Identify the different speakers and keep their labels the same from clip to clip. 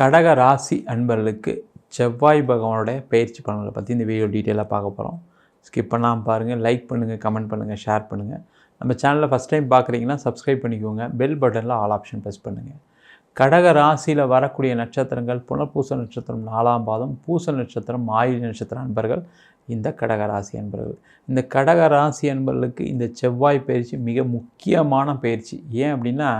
Speaker 1: கடக ராசி அன்பர்களுக்கு செவ்வாய் பகவானோட பயிற்சி பலன்களை பற்றி இந்த வீடியோ டீட்டெயிலாக பார்க்க போகிறோம் ஸ்கிப் பண்ணாமல் பாருங்கள் லைக் பண்ணுங்கள் கமெண்ட் பண்ணுங்கள் ஷேர் பண்ணுங்கள் நம்ம சேனலில் ஃபஸ்ட் டைம் பார்க்குறீங்கன்னா சப்ஸ்கிரைப் பண்ணிக்கோங்க பெல் பட்டனில் ஆல் ஆப்ஷன் ப்ரெஸ் பண்ணுங்கள் கடக ராசியில் வரக்கூடிய நட்சத்திரங்கள் புனர்பூச நட்சத்திரம் நாலாம் பாதம் பூச நட்சத்திரம் ஆயுள் நட்சத்திர அன்பர்கள் இந்த கடக ராசி அன்பர்கள். இந்த கடக ராசி அன்பர்களுக்கு இந்த செவ்வாய் பயிற்சி மிக முக்கியமான பயிற்சி. ஏன் அப்படின்னா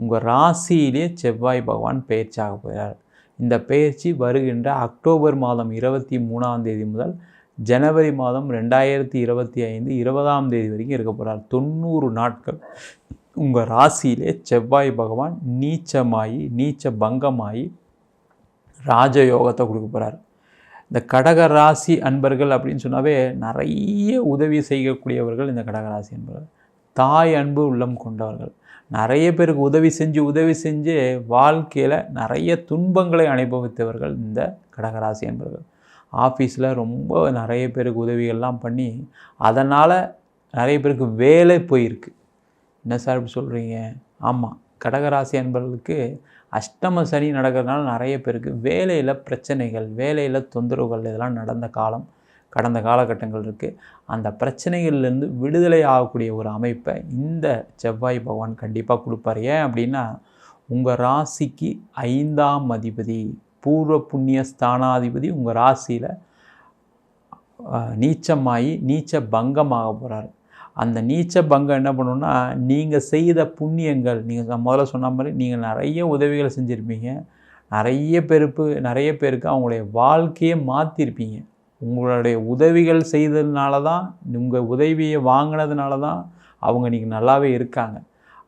Speaker 1: உங்கள் ராசியிலே செவ்வாய் பகவான் பயிற்சியாக போகிறார். இந்த பயிற்சி வருகின்ற அக்டோபர் மாதம் இருபத்தி மூணாம் தேதி முதல் ஜனவரி மாதம் ரெண்டாயிரத்தி இருபத்தி ஐந்து இருபதாம் தேதி வரைக்கும் இருக்க போகிறார் தொண்ணூறு நாட்கள் உங்கள் ராசியிலே செவ்வாய் பகவான் நீச்சமாகி நீச்ச பங்கமாகி ராஜயோகத்தை கொடுக்க போகிறார் இந்த கடக ராசி அன்பர்கள் அப்படின்னு சொன்னாவே நிறைய உதவி செய்யக்கூடியவர்கள் இந்த கடக ராசி அன்பர்கள். தாய் அன்பு உள்ளம் கொண்டவர்கள். நிறைய பேருக்கு உதவி செஞ்சு உதவி செஞ்சு வாழ்க்கையில் நிறைய துன்பங்களை அனுபவித்தவர்கள் இந்த கடகராசி என்பவர்கள். ஆஃபீஸில் ரொம்ப நிறைய பேருக்கு உதவிகள்லாம் பண்ணி அதனால் நிறைய பேருக்கு வேலை போயிருக்கு. என்ன சார் இப்படி சொல்கிறீங்க ஆமாம் கடகராசி என்பவர்களுக்கு அஷ்டம சனி நடக்கிறதுனால நிறைய பேருக்கு வேலையில் பிரச்சனைகள் வேலையில் தொந்தரவுகள் இதெல்லாம் நடந்த காலம். கடந்த காலகட்டங்கள் இருக்குது அந்த பிரச்சனைகள்லேருந்து விடுதலை ஆகக்கூடிய ஒரு அமைப்பை இந்த செவ்வாய் பகவான் கண்டிப்பாக கொடுப்பார். ஏன் அப்படின்னா உங்கள் ராசிக்கு ஐந்தாம் அதிபதி பூர்வ புண்ணிய ஸ்தானாதிபதி உங்கள் ராசியில் நீச்சமாகி நீச்ச பங்கமாக போகிறார் அந்த நீச்ச பங்கம் என்ன பண்ணுன்னா நீங்கள் செய்த புண்ணியங்கள் நீங்கள் முதல்ல சொன்ன மாதிரி நீங்கள் நிறைய உதவிகளை செஞ்சுருப்பீங்க. நிறைய பேருக்கு நிறைய பேருக்கு அவங்களுடைய வாழ்க்கையை மாற்றிருப்பீங்க உங்களுடைய உதவிகள் செய்ததுனால தான் உங்கள் உதவியை வாங்கினதுனால தான் அவங்க இன்றைக்கி நல்லாவே இருக்காங்க.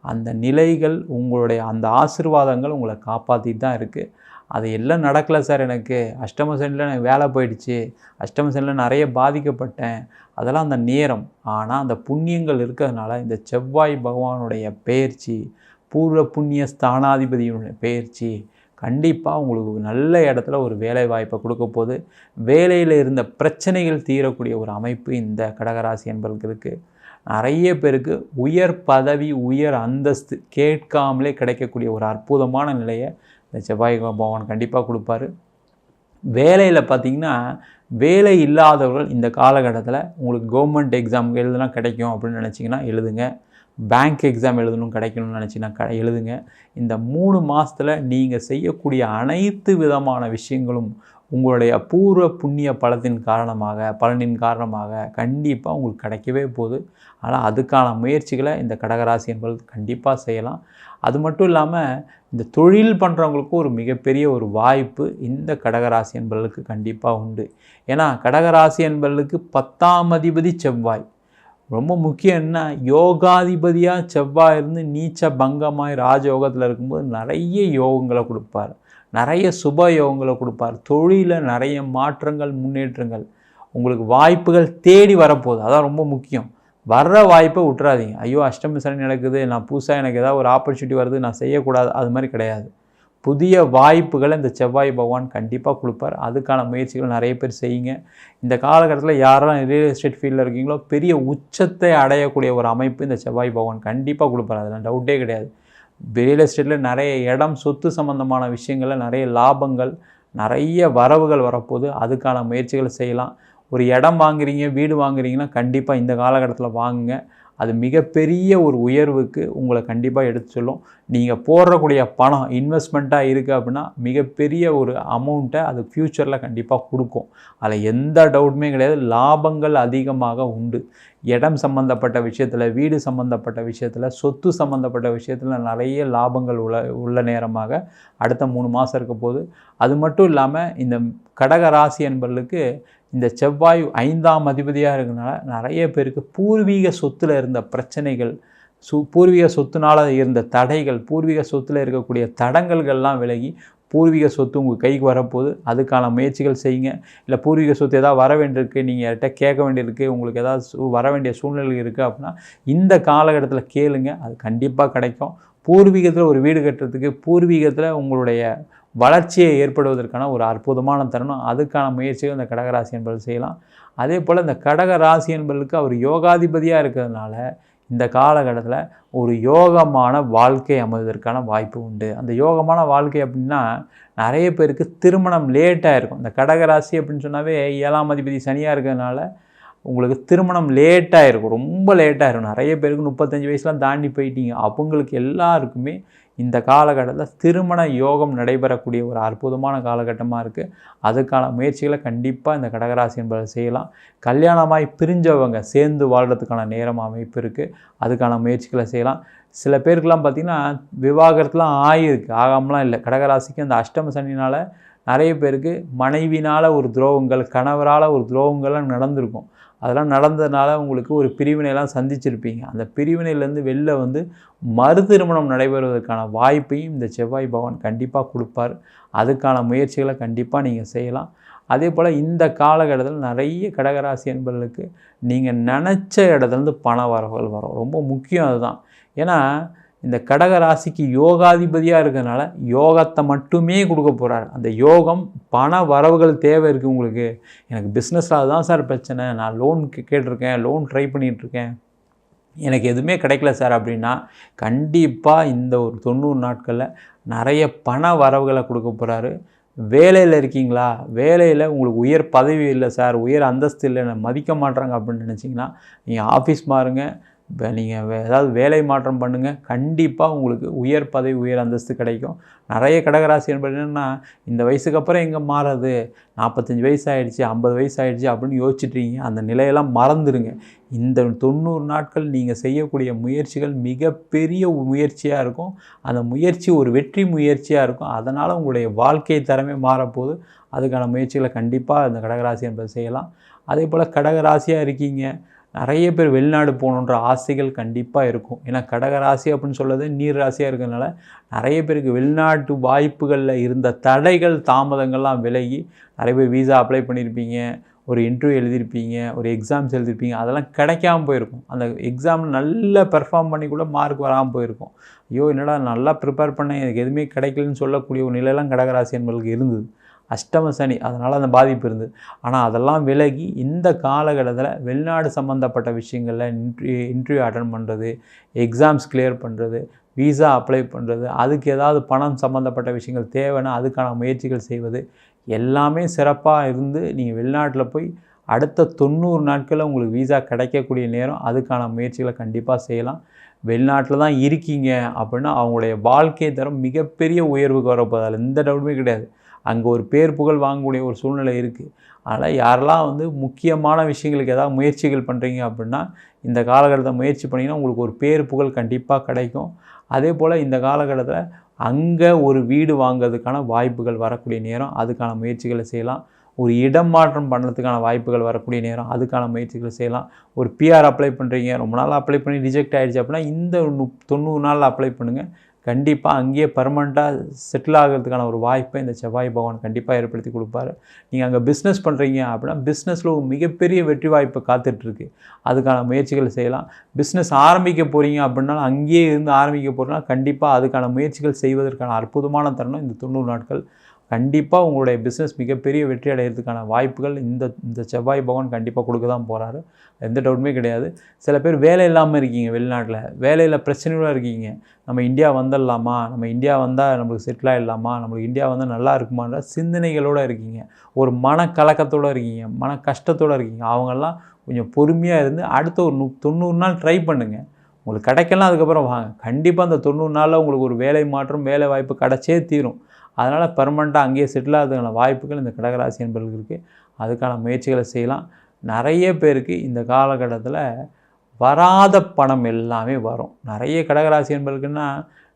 Speaker 1: அந்த நிலைகள் உங்களுடைய அந்த ஆசிர்வாதங்கள் உங்களை காப்பாற்றிட்டு தான் இருக்குது அது எல்லாம் நடக்கலை சார் எனக்கு. அஷ்டம சென்டில் எனக்கு வேலை போயிடுச்சு. அஷ்டம சென்டில் நிறைய பாதிக்கப்பட்டேன். அதெல்லாம் அந்த நேரம். ஆனால் அந்த புண்ணியங்கள் இருக்கிறதுனால இந்த செவ்வாய் பகவானுடைய பெயர்ச்சி பூர்வ புண்ணிய ஸ்தானாதிபதியினுடைய பெயர்ச்சி கண்டிப்பாக உங்களுக்கு நல்ல இடத்துல ஒரு வேலை வாய்ப்பை கொடுக்க போது வேலையில் இருந்த பிரச்சனைகள் தீரக்கூடிய ஒரு அமைப்பு இந்த கடகராசி என்பவர்களுக்கு இருக்குது நிறைய பேருக்கு உயர் பதவி உயர் அந்தஸ்து கேட்காமலே கிடைக்கக்கூடிய ஒரு அற்புதமான நிலையை இந்த செவ்வாய் பகவான் கண்டிப்பாக கொடுப்பாரு. வேலையில் பார்த்திங்கன்னா வேலை இல்லாதவர்கள் இந்த காலகட்டத்தில் உங்களுக்கு கவர்மெண்ட் எக்ஸாம் எழுதுனா கிடைக்கும் அப்படின்னு நினச்சிங்கன்னா எழுதுங்க. பேங்க் எக்ஸாம் எழுதணும் கிடைக்கணும்னு நினச்சின்னா க எழுதுங்க. இந்த மூணு மாதத்தில் நீங்கள் செய்யக்கூடிய அனைத்து விதமான விஷயங்களும் உங்களுடைய பூர்வ புண்ணிய பலத்தின் காரணமாக பலனின் காரணமாக கண்டிப்பாக உங்களுக்கு கிடைக்கவே போகுது. ஆனால் அதுக்கான முயற்சிகளை இந்த கடகராசி என்பது கண்டிப்பாக செய்யலாம். அது மட்டும் இல்லாமல் இந்த தொழில் பண்ணுறவங்களுக்கும் ஒரு மிகப்பெரிய ஒரு வாய்ப்பு இந்த கடகராசி என்பதற்கு கண்டிப்பாக உண்டு. ஏன்னா கடகராசி என்பதற்கு பத்தாம் அதிபதி செவ்வாய். ரொம்ப முக்கியம் என்ன? யோகாதிபதியாக செவ்வாய் இருந்து நீச்ச பங்கமாய் ராஜயோகத்தில் இருக்கும்போது நிறைய யோகங்களை கொடுப்பார். நிறைய சுப யோகங்களை கொடுப்பார். தொழிலில் நிறைய மாற்றங்கள் முன்னேற்றங்கள். உங்களுக்கு வாய்ப்புகள் தேடி வரப்போகுது. அதான் ரொம்ப முக்கியம். வர்ற வாய்ப்பை விட்டுறாதீங்க. ஐயோ அஷ்டமி சனி நடக்குது நான் புதுசாக எனக்கு ஏதாவது ஒரு ஆப்பர்ச்சுனிட்டி வருது நான் செய்யக்கூடாது அது மாதிரி கிடையாது. புதிய வாய்ப்புகளை இந்த செவ்வாய் பகவான் கண்டிப்பாக கொடுப்பார். அதுக்கான முயற்சிகள் நிறைய பேர் செய்யுங்க. இந்த காலகட்டத்தில் யாரெல்லாம் ரியல் எஸ்டேட் ஃபீல்டில் இருக்கீங்களோ பெரிய உச்சத்தை அடையக்கூடிய ஒரு அமைப்பு இந்த செவ்வாய் பகவான் கண்டிப்பாக கொடுப்பார். அதில் டவுட்டே கிடையாது. ரியல் எஸ்டேட்டில் நிறைய இடம் சொத்து சம்மந்தமான விஷயங்களில் நிறைய லாபங்கள் நிறைய வரவுகள் வரப்போது அதுக்கான முயற்சிகள் செய்யலாம். ஒரு இடம் வாங்குறீங்க வீடு வாங்குறீங்கன்னா கண்டிப்பாக இந்த காலகட்டத்தில் வாங்குங்க. அது மிகப்பெரிய ஒரு உயர்வுக்கு உங்களை கண்டிப்பாக எடுத்து சொல்லும். நீங்கள் போடுறக்கூடிய பணம் இன்வெஸ்ட்மெண்ட்டாக இருக்குது அப்படின்னா மிகப்பெரிய ஒரு அமௌண்ட்டை அது ஃப்யூச்சரில் கண்டிப்பாக கொடுக்கும். அதில் எந்த டவுட்டுமே கிடையாது. லாபங்கள் அதிகமாக உண்டு. இடம் சம்மந்தப்பட்ட விஷயத்தில் வீடு சம்மந்தப்பட்ட விஷயத்தில் சொத்து சம்மந்தப்பட்ட விஷயத்தில் நிறைய லாபங்கள் உள்ள உள்ள நேரமாக அடுத்த மூணு மாதம் இருக்க போது அது மட்டும் இல்லாமல் இந்த கடக ராசி என்பவர்களுக்கு இந்த செவ்வாய் ஐந்தாம் அதிபதியாக இருக்கிறதுனால நிறைய பேருக்கு பூர்வீக சொத்தில் இருந்த பிரச்சனைகள் சு பூர்வீக சொத்துனால் இருந்த தடைகள் பூர்வீக சொத்தில் இருக்கக்கூடிய தடங்கல்கள்லாம் விலகி பூர்வீக சொத்து உங்கள் கைக்கு வரப்போகுது. அதுக்கான முயற்சிகள் செய்யுங்க. இல்லை பூர்வீக சொத்து எதாவது வர வேண்டியிருக்கு நீங்கள் யார்கிட்ட கேட்க வேண்டியிருக்கு உங்களுக்கு ஏதாவது வர வேண்டிய சூழ்நிலை இருக்குது அப்படின்னா இந்த காலகட்டத்தில் கேளுங்க. அது கண்டிப்பாக கிடைக்கும். பூர்வீகத்தில் ஒரு வீடு கட்டுறதுக்கு பூர்வீகத்தில் உங்களுடைய வளர்ச்சியை ஏற்படுவதற்கான ஒரு அற்புதமான தருணம். அதுக்கான முயற்சிகள் இந்த கடகராசி என்பது செய்யலாம். அதே போல் இந்த கடக ராசி என்பதற்கு அவர் யோகாதிபதியாக இருக்கிறதுனால இந்த காலகட்டத்தில் ஒரு யோகமான வாழ்க்கை அமைவதற்கான வாய்ப்பு உண்டு. அந்த யோகமான வாழ்க்கை அப்படின்னா நிறைய பேருக்கு திருமணம் லேட்டாக இருக்கும். இந்த கடகராசி அப்படின்னு சொன்னாவே ஏழாம் அதிபதி சனியாக இருக்கிறதுனால உங்களுக்கு திருமணம் லேட்டாக இருக்கும். ரொம்ப லேட்டாக இருக்கும். நிறைய பேருக்கு முப்பத்தஞ்சு வயசுலாம் தாண்டி போயிட்டீங்க. அவங்களுக்கு எல்லாருக்குமே இந்த காலகட்டத்தில் திருமண யோகம் நடைபெறக்கூடிய ஒரு அற்புதமான காலகட்டமாக இருக்குது அதுக்கான முயற்சிகளை கண்டிப்பாக இந்த கடகராசி என்பதை செய்யலாம். கல்யாணமாய் பிரிஞ்சவங்க சேர்ந்து வாழ்கிறதுக்கான நேரம் அமைப்பு இருக்குது அதுக்கான முயற்சிகளை செய்யலாம். சில பேருக்கெலாம் பார்த்திங்கன்னா விவாகரத்துலாம் ஆகிருக்கு ஆகாமலாம் இல்லை. கடகராசிக்கு அந்த அஷ்டம சனினால் நிறைய பேருக்கு மனைவினால் ஒரு துரோகங்கள் கணவரால் ஒரு துரோகங்கள்லாம் நடந்திருக்கும். அதெல்லாம் நடந்ததுனால உங்களுக்கு ஒரு பிரிவினையெல்லாம் சந்திச்சிருப்பீங்க. அந்த பிரிவினையிலேருந்து வெளில வந்து மறு திருமணம் நடைபெறுவதற்கான வாய்ப்பையும் இந்த செவ்வாய் பகவான் கண்டிப்பாக கொடுப்பார். அதுக்கான முயற்சிகளை கண்டிப்பாக நீங்கள் செய்யலாம். அதே போல் இந்த காலகட்டத்தில் நிறைய கடகராசி என்பவர்களுக்கு நீங்கள் நினச்ச இடத்துலேருந்து பண வரவுகள் வரும். ரொம்ப முக்கியம் அதுதான். ஏன்னா இந்த கடக ராசிக்கு யோகாதிபதியாக இருக்கிறதுனால யோகத்தை மட்டுமே கொடுக்க போகிறார் அந்த யோகம் பண வரவுகள் தேவை இருக்குது உங்களுக்கு. எனக்கு பிஸ்னஸில் அதுதான் சார் பிரச்சனை. நான் லோன் கேட்டிருக்கேன். லோன் ட்ரை பண்ணிகிட்ருக்கேன் எனக்கு எதுவுமே கிடைக்கல சார் அப்படின்னா கண்டிப்பாக இந்த ஒரு தொண்ணூறு நாட்களில் நிறைய பண வரவுகளை கொடுக்க போகிறாரு வேலையில் இருக்கீங்களா? வேலையில் உங்களுக்கு உயர் பதவி இல்லை சார் உயர் அந்தஸ்து இல்லை. மதிக்க மாட்டாங்க அப்படின்னு நினச்சிங்கன்னா நீங்கள் ஆஃபீஸ் மாறுங்க. இப்போ நீங்கள் ஏதாவது வேலை மாற்றம் பண்ணுங்கள் கண்டிப்பாக உங்களுக்கு உயர் பதவி உயர் அந்தஸ்து கிடைக்கும். நிறைய கடகராசி என்பதுன்னா இந்த வயசுக்கு அப்புறம் எங்கே மாறுறது நாற்பத்தஞ்சு வயசு ஆகிடுச்சி ஐம்பது வயசு ஆகிடுச்சி அப்படின்னு யோசிச்சுட்றீங்க அந்த நிலையெல்லாம் மறந்துடுங்க இந்த தொண்ணூறு நாட்கள் நீங்கள் செய்யக்கூடிய முயற்சிகள் மிகப்பெரிய முயற்சியாக இருக்கும். அந்த முயற்சி ஒரு வெற்றி முயற்சியாக இருக்கும். அதனால் உங்களுடைய வாழ்க்கை தரமே மாறப்போகுது. அதுக்கான முயற்சிகளை கண்டிப்பாக இந்த கடகராசி என்பதை செய்யலாம். அதே போல் கடகராசியாக இருக்கீங்க. நிறைய பேர் வெளிநாடு போகணுன்ற ஆசைகள் கண்டிப்பாக இருக்கும். ஏன்னா கடக ராசி அப்படின்னு சொல்கிறது நீர் ராசியாக இருக்கிறதுனால நிறைய பேருக்கு வெளிநாட்டு வாய்ப்புகளில் இருந்த தடைகள் தாமதங்கள்லாம் விலகி நிறைய பேர் வீசா அப்ளை பண்ணியிருப்பீங்க ஒரு இன்டர்வியூ எழுதியிருப்பீங்க ஒரு எக்ஸாம்ஸ் எழுதியிருப்பீங்க அதெல்லாம் கிடைக்காம போயிருக்கும். அந்த எக்ஸாம் நல்லா பெர்ஃபார்ம் பண்ணி கூட மார்க் வராமல் போயிருக்கும். ஐயோ என்னடா நல்லா ப்ரிப்பேர் பண்ணேன் எனக்கு எதுவுமே கிடைக்கலன்னு சொல்லக்கூடிய ஒரு நிலையெல்லாம் கடகராசி என்பதற்கு இருந்தது. அஷ்டம சனி அதனால் அந்த பாதிப்பு இருந்தது. ஆனால் அதெல்லாம் விலகி இந்த காலகட்டத்தில் வெளிநாடு சம்மந்தப்பட்ட விஷயங்களில் இன்ட்ரி இன்டர்வியூ அட்டன் பண்ணுறது எக்ஸாம்ஸ் கிளியர் பண்ணுறது வீசா அப்ளை பண்ணுறது அதுக்கு ஏதாவது பணம் சம்மந்தப்பட்ட விஷயங்கள் தேவைன்னா அதுக்கான முயற்சிகள் செய்வது எல்லாமே சிறப்பாக இருந்து நீங்கள் வெளிநாட்டில் போய் அடுத்த தொண்ணூறு நாட்களில் உங்களுக்கு வீசா கிடைக்கக்கூடிய நேரம் அதுக்கான முயற்சிகளை கண்டிப்பாக செய்யலாம். வெளிநாட்டில் தான் இருக்கீங்க அப்படின்னா அவங்களுடைய வாழ்க்கை தரம் மிகப்பெரிய உயர்வுக்கு வரப்போதால் எந்த டவுட்டுமே கிடையாது. அங்கே ஒரு பேர் புகழ் வாங்கக்கூடிய ஒரு சூழ்நிலை இருக்குது. அதனால் யாரெல்லாம் வந்து முக்கியமான விஷயங்களுக்கு ஏதாவது முயற்சிகள் பண்ணுறீங்க அப்படின்னா இந்த காலகட்டத்தை முயற்சி பண்ணிங்கன்னா உங்களுக்கு ஒரு பேர் புகழ் கண்டிப்பாக கிடைக்கும். அதே போல் இந்த காலகட்டத்தில் அங்கே ஒரு வீடு வாங்கிறதுக்கான வாய்ப்புகள் வரக்கூடிய நேரம் அதுக்கான முயற்சிகளை செய்யலாம். ஒரு இடம் மாற்றம் பண்ணுறதுக்கான வாய்ப்புகள் வரக்கூடிய நேரம் அதுக்கான முயற்சிகளை செய்யலாம். ஒரு பிஆர் அப்ளை பண்ணுறீங்க ரொம்ப நாள் அப்ளை பண்ணி ரிஜெக்ட் ஆகிடுச்சு அப்படின்னா இந்த தொண்ணூறு நாளில் அப்ளை பண்ணுங்கள் கண்டிப்பாக அங்கேயே பர்மனெண்ட்டாக செட்டில் ஆகிறதுக்கான ஒரு வாய்ப்பை இந்த செவ்வாய் பகவான் கண்டிப்பாக ஏற்படுத்தி கொடுப்பாரு. நீங்கள் அங்கே பிஸ்னஸ் பண்ணுறீங்க அப்படின்னா பிஸ்னஸில் ஒரு மிகப்பெரிய வெற்றி வாய்ப்பு காத்துட்ருக்கு. அதுக்கான முயற்சிகள் செய்யலாம். பிஸ்னஸ் ஆரம்பிக்க போகிறீங்க அப்படின்னாலும் அங்கேயே இருந்து ஆரம்பிக்க போகிறோன்னா கண்டிப்பாக அதுக்கான முயற்சிகள் செய்வதற்கான அற்புதமான தருணம் இந்த தொண்ணூறு நாட்கள். கண்டிப்பாக உங்களுடைய பிஸ்னஸ் மிகப்பெரிய வெற்றி அடைகிறதுக்கான வாய்ப்புகள் இந்த இந்த செவ்வாய் பகவான் கண்டிப்பாக கொடுக்க தான் போகிறாரு எந்த டவுட்டுமே கிடையாது. சில பேர் வேலை இல்லாமல் இருக்கீங்க வெளிநாட்டில். வேலையில் பிரச்சனைகளாக இருக்கீங்க. நம்ம இந்தியா வந்துடலாமா நம்ம இந்தியா வந்தால் நம்மளுக்கு செட்டில் ஆகிடலாமா நம்மளுக்கு இந்தியா வந்தால் நல்லா இருக்குமான்ற சிந்தனைகளோடு இருக்கீங்க. ஒரு மன கலக்கத்தோடு இருக்கீங்க. மன கஷ்டத்தோடு இருக்கீங்க. அவங்கெல்லாம் கொஞ்சம் பொறுமையாக இருந்து அடுத்த ஒரு நு தொண்ணூறு நாள் ட்ரை பண்ணுங்கள் உங்களுக்கு கிடைக்கலாம் அதுக்கப்புறம் வாங்க. கண்டிப்பாக அந்த தொண்ணூறு நாளில் உங்களுக்கு ஒரு வேலை மாற்றம் வேலை வாய்ப்பு கிடச்சே தீரும். அதனால் பர்மனெண்ட்டாக அங்கேயே செட்டில் ஆகிறதுக்கான வாய்ப்புகள் இந்த கடகராசி என்பவர்களுக்கு இருக்குது அதுக்கான முயற்சிகளை செய்யலாம். நிறைய பேருக்கு இந்த காலகட்டத்தில் வராத பணம் எல்லாமே வரும். நிறைய கடகராசி என்பவர்களுக்குன்னா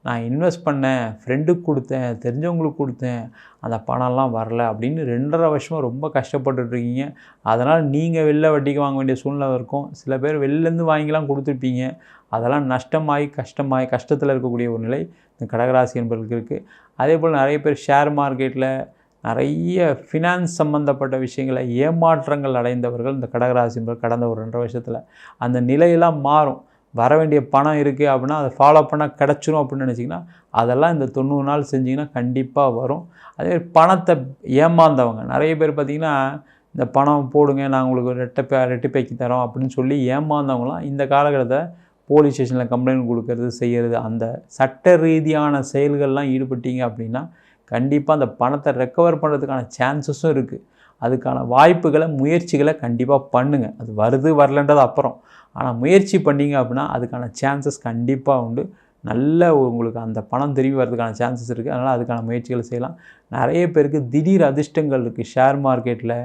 Speaker 1: நான் இன்வெஸ்ட் பண்ணேன் ஃப்ரெண்டுக்கு கொடுத்தேன் தெரிஞ்சவங்களுக்கு கொடுத்தேன் அந்த பணம்லாம் வரல அப்படின்னு ரெண்டரை வருஷமாக ரொம்ப கஷ்டப்பட்டுட்ருக்கீங்க அதனால் நீங்கள் வெளில வட்டிக்கு வாங்க வேண்டிய சூழ்நிலை இருக்கும். சில பேர் வெளிலேருந்து வாங்கிலாம் கொடுத்துருப்பீங்க. அதெல்லாம் நஷ்டமாகி கஷ்டமாகி கஷ்டத்தில் இருக்கக்கூடிய ஒரு நிலை இந்த கடகராசி என்பர்களுக்கு இருக்குது அதே போல் நிறைய பேர் ஷேர் மார்க்கெட்டில் நிறைய ஃபினான்ஸ் சம்மந்தப்பட்ட விஷயங்களை ஏமாற்றங்கள் அடைந்தவர்கள் இந்த கடகராசி என்பது கடந்த ஒரு ரெண்டரை வருஷத்தில். அந்த நிலையெல்லாம் மாறும். வர வேண்டிய பணம் இருக்குது அப்படின்னா அதை ஃபாலோ பண்ணால் கிடச்சிரும் அப்படின்னு நினச்சிங்கன்னா அதெல்லாம் இந்த தொண்ணூறு நாள் செஞ்சிங்கன்னா கண்டிப்பாக வரும். அதே பணத்தை ஏமாந்தவங்க நிறைய பேர் பார்த்திங்கன்னா இந்த பணம் போடுங்க நான் உங்களுக்கு ரெட்டப்பை ரெட்டிப்பைக்கு தரோம் அப்படின்னு சொல்லி ஏமாந்தவங்களாம் இந்த காலகட்டத்தை போலீஸ் ஸ்டேஷனில் கம்ப்ளைண்ட் கொடுக்கறது செய்கிறது அந்த சட்ட ரீதியான செயல்கள்லாம் ஈடுபட்டீங்க அப்படின்னா கண்டிப்பாக அந்த பணத்தை ரெக்கவர் பண்ணுறதுக்கான சான்சஸும் இருக்குது அதுக்கான வாய்ப்புகளை முயற்சிகளை கண்டிப்பாக பண்ணுங்கள் அது வருது வரலன்றது அப்புறம். ஆனால் முயற்சி பண்ணீங்க அப்படின்னா அதுக்கான சான்சஸ் கண்டிப்பாக உண்டு. நல்ல உங்களுக்கு அந்த பணம் திரும்பி வரதுக்கான சான்சஸ் இருக்குது அதனால் அதுக்கான முயற்சிகளை செய்யலாம். நிறைய பேருக்கு திடீர் அதிர்ஷ்டங்கள் இருக்குது ஷேர் மார்க்கெட்டில்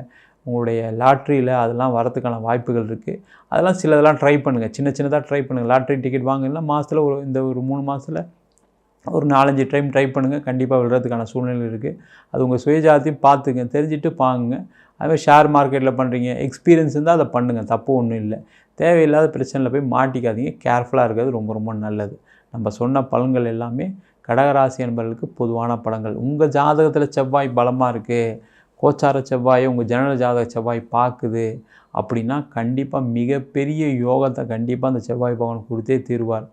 Speaker 1: உங்களுடைய லாட்ரியில் அதெல்லாம் வரதுக்கான வாய்ப்புகள் இருக்குது அதெல்லாம் சிலதெல்லாம் ட்ரை பண்ணுங்கள் சின்ன சின்னதாக ட்ரை பண்ணுங்கள் லாட்ரி டிக்கெட் வாங்கினா மாதத்தில் ஒரு இந்த ஒரு மூணு மாதத்தில் ஒரு நாலஞ்சு டைம் ட்ரை பண்ணுங்கள் கண்டிப்பாக விழுறதுக்கான சூழ்நிலை இருக்குது அது உங்கள் சுயஜாத்தையும் பார்த்துங்க தெரிஞ்சுட்டு பாருங்க அதுமாதிரி ஷேர் மார்க்கெட்டில் பண்ணுறீங்க எக்ஸ்பீரியன்ஸ் இருந்தால் அதை பண்ணுங்கள் தப்பு ஒன்றும் இல்லை. தேவையில்லாத பிரச்சனையில் போய் மாட்டிக்காதீங்க. கேர்ஃபுல்லாக இருக்கிறது ரொம்ப ரொம்ப நல்லது. நம்ம சொன்ன பலன்கள் எல்லாமே கடகராசி என்பவர்களுக்கு பொதுவான பலன்கள் உங்கள் ஜாதகத்தில் செவ்வாய் பலமாக இருக்குது கோச்சார செவ்வாயை உங்கள் ஜனன ஜாதக செவ்வாய் பார்க்குது. அப்படின்னா கண்டிப்பாக மிகப்பெரிய யோகத்தை கண்டிப்பாக அந்த செவ்வாய் பகவான் கொடுத்தே தீர்வார்.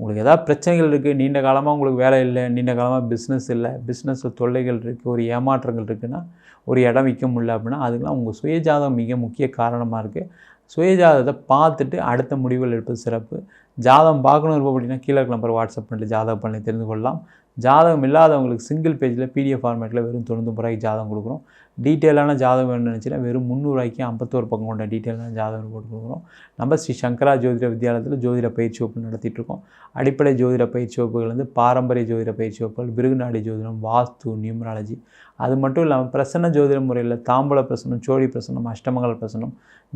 Speaker 1: உங்களுக்கு ஏதாவது பிரச்சனைகள் இருக்குது நீண்ட காலமாக உங்களுக்கு வேலை இல்லை நீண்ட காலமாக பிஸ்னஸ் இல்லை பிஸ்னஸில் தொல்லைகள் இருக்குது ஒரு ஏமாற்றங்கள் இருக்குன்னா ஒரு இடம் விற்க முடியல அப்படின்னா அதுக்கெலாம் உங்கள் சுயஜாதகம் மிக முக்கிய காரணமாக இருக்குது சுயஜாதகத்தை பார்த்துட்டு அடுத்த முடிவுகள் எடுப்பது சிறப்பு. ஜாதகம் பார்க்கணும் இருப்போம் அப்படின்னா கீழே நம்பர் வாட்ஸ்அப் பண்ணிட்டு ஜாதகம் பண்ணி தெரிந்து கொள்ளலாம். ஜாதகம் இல்லாதவங்களுக்கு சிங்கிள் பேஜில் பிடிஎஃப் ஃபார்மேட்டில் வெறும் தொண்ணூத்தொம்பது ரூபாய்க்கு ஜாதகம் கொடுக்குறோம். டீட்டெயிலான ஜாதகம் வேணும்னு நினச்சினா வெறும் முந்நூறுவாய்க்கு ஐம்பத்தோரு பக்கம் கொண்ட டீட்டெயிலான ஜாதகம் போட்டு கொடுக்குறோம். நம்ம ஸ்ரீ சங்கரா ஜோதிட வித்யாலயத்தில் ஜோதிட பயிற்சி வகுப்பு நடத்திட்டுருக்கோம் அடிப்படை ஜோதிட பயிற்சி வகுப்புகள் வந்து பாரம்பரிய ஜோதிட பயிற்சி வகுப்புகள் பிருகுநாடி ஜோதிடம் வாஸ்து நியூமராலஜி. அது மட்டும் இல்லாமல் பிரசன்ன ஜோதிட முறையில் தாம்பூல பிரசனம் சோழி பிரசனம் அஷ்டமங்கல பிரசனம்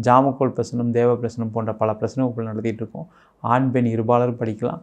Speaker 1: ஜாமக்கோல் பிரசனம் தேவ பிரசனம் போன்ற பல பிரசன வகுப்புகள் நடத்திட்டு இருக்கோம். ஆண் பெண் இருபாலரும் படிக்கலாம்.